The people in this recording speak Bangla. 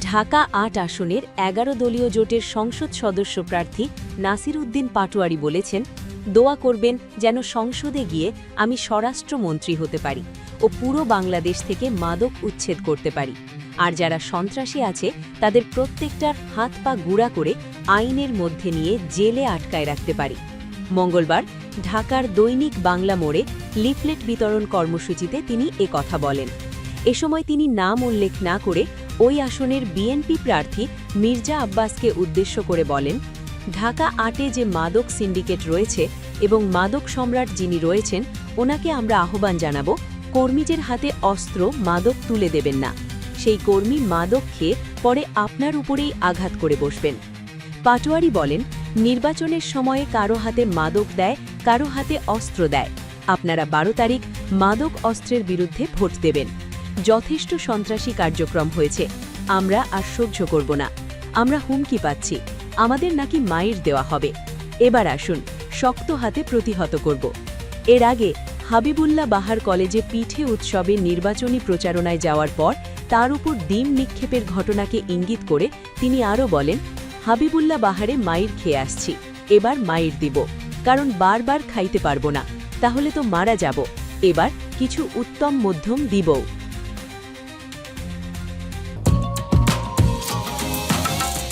ঢাকা আট আসনের এগারো দলীয় জোটের সংসদ সদস্য প্রার্থী নাসির উদ্দিন পাটোয়ারি বলেছেন, দোয়া করবেন যেন সংসদে গিয়ে আমি স্বরাষ্ট্রমন্ত্রী হতে পারি ও পুরো বাংলাদেশ থেকে মাদক উচ্ছেদ করতে পারি। আর যারা সন্ত্রাসী আছে, তাদের প্রত্যেকটার হাত পা গুঁড়া করে আইনের মধ্যে নিয়ে জেলে আটকায় রাখতে পারি। মঙ্গলবার ঢাকার দৈনিক বাংলা মোড়ে লিফলেট বিতরণ কর্মসূচিতে তিনি কথা বলেন। এ সময় তিনি নাম উল্লেখ না করে ওই আসনের বিএনপি প্রার্থী মির্জা আব্বাসকে উদ্দেশ্য করে বলেন, ঢাকা আটে যে মাদক সিন্ডিকেট রয়েছে এবং মাদক সম্রাট যিনি রয়েছেন, ওনাকে আমরা আহ্বান জানাব, কর্মীদের হাতে অস্ত্র, মাদক তুলে দেবেন না। সেই কর্মী মাদক খেয়ে পরে আপনার উপরেই আঘাত করে বসবেন। পাটোয়ারি বলেন, নির্বাচনের সময়ে কারও হাতে মাদক দেয়, কারও হাতে অস্ত্র দেয়। আপনারা বারো তারিখ মাদক অস্ত্রের বিরুদ্ধে ভোট দেবেন। যথেষ্ট সন্ত্রাসী কার্যক্রম হয়েছে। আমরা আর সহ্য করব না। আমরা হুমকি পাচ্ছি। আমাদের নাকি মায়ের দেওয়া হবে। এবার আসুন, শক্ত হাতে প্রতিহত করব। এর আগে হাবিবুল্লাহ বাহার কলেজে পিঠে উৎসবে নির্বাচনী প্রচারণায় যাওয়ার পর তার উপর ডিম নিক্ষেপের ঘটনাকে ইঙ্গিত করে তিনি আরও বলেন, হাবিবুল্লাহ বাহারে মায়ের খেয়ে আসছি। এবার মায়ের দিব। কারণ বারবার খাইতে পারব না। তাহলে তো মারা যাব। এবার কিছু উত্তম মধ্যম দিবও।